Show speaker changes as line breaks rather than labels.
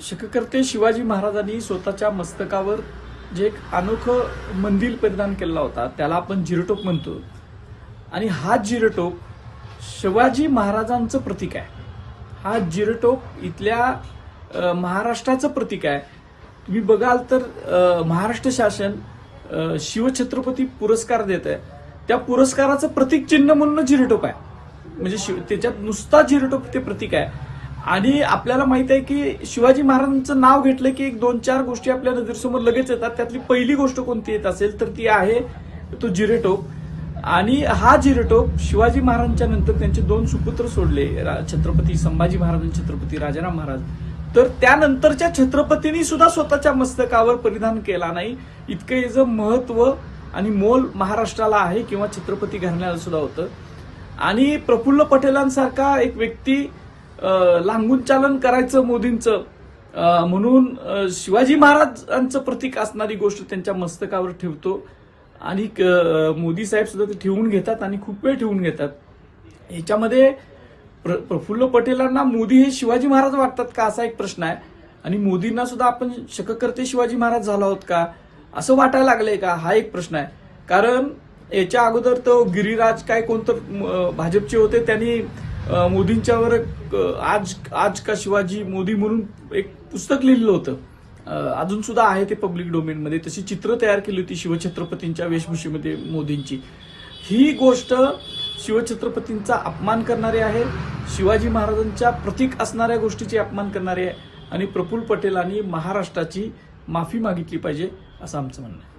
शककर्ते शिवाजी महाराजांनी स्वतःच्या मस्तकावर जे एक अनोखं मंदिर परिधान केलेला होता त्याला आपण जिरटोप म्हणतो. आणि हा जिरटोप शिवाजी महाराजांचं प्रतीक आहे. हा जिरटोप इथल्या महाराष्ट्राचं प्रतीक आहे. तुम्ही बघाल तर महाराष्ट्र शासन शिवछत्रपती पुरस्कार देत आहे. त्या पुरस्काराचं प्रतीक चिन्ह म्हणून जिरटोप आहे. म्हणजे शिव त्याच्यात नुसता जिरटोप ते प्रतीक आहे. आणि आपल्याला माहीत आहे की शिवाजी महाराजांचं नाव घेतलं की एक दोन चार गोष्टी आपल्या नजरेसमोर लगेच येतात. त्यातली पहिली गोष्ट कोणती येत असेल तर ती आहे तो जिरेटोप. आणि हा जिरेटोप शिवाजी महाराजांच्या नंतर त्यांचे दोन सुपुत्र सोडले रा- छत्रपती संभाजी महाराज आणि छत्रपती राजाराम महाराज. तर त्यानंतरच्या छत्रपतींनी सुद्धा स्वतःच्या मस्तकावर परिधान केला नाही. इतकं याचं महत्त्व आणि मोल महाराष्ट्राला आहे किंवा छत्रपती घराण्याला सुद्धा होतं. आणि प्रफुल्ल पटेलांसारखा एक व्यक्ती लांबून लांगून चालन करायचं मोदींचं. म्हणून शिवाजी महाराजांचं प्रतीक असणारी गोष्ट त्यांच्या मस्तकावर ठेवतो. आणि मोदी साहेब सुद्धा ते ठेवून घेतात आणि खूप वेळ ठेवून घेतात. याच्यामध्ये प्र, प्रफुल्ल पटेलांना मोदी हे शिवाजी महाराज वाटतात का असा एक प्रश्न आहे. आणि मोदींना सुद्धा आपण शककर्ते शिवाजी महाराज झाला आहोत का? असं वाटायला लागलंय का? हा एक प्रश्न आहे. कारण याच्या अगोदर तो गिरिराज काय कोणतं भाजपचे होते त्यांनी मोदींच्यावर आज आज का शिवाजी मोदी म्हणून एक पुस्तक लिहिलं होतं. अजून सुद्धा आहे ते पब्लिक डोमेनमध्ये तशी चित्र तयार केली होती शिवछत्रपतींच्या वेशभूषेमध्ये मोदींची. ही गोष्ट शिवछत्रपतींचा अपमान करणारी आहे शिवाजी महाराजांच्या प्रतीक असणाऱ्या गोष्टीची अपमान करणारी आहे आणि प्रफुल्ल पटेलांनी महाराष्ट्राची माफी मागितली पाहिजे असं आमचं म्हणणं आहे.